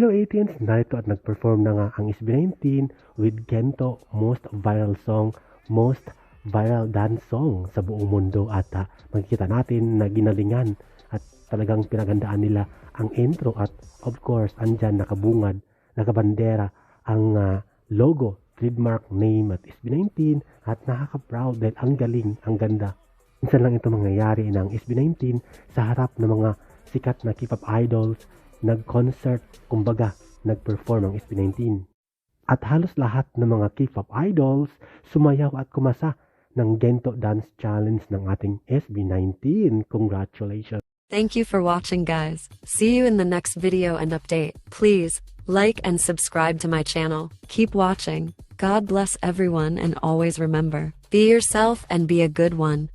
Hello 18s, narito at nag-perform na nga ang SB19 with Gento most viral song, most viral dance song sa buong mundo at uh, makikita natin na ginalingan at talagang pinagandaan nila ang intro at of course andyan nakabungad, nakabandera ang uh, logo, trademark name at SB19 at nakaka-proud dahil ang galing, ang ganda. Minsan lang ito mangyayari ng SB19 sa harap ng mga sikat na K-pop idols, nag-concert, kumbaga, nag-perform ang SB19. At halos lahat ng mga K-pop idols sumayaw at kumasa ng Gento Dance Challenge ng ating SB19. Congratulations! Thank you for watching guys. See you in the next video and update. Please, like and subscribe to my channel. Keep watching. God bless everyone and always remember, be yourself and be a good one.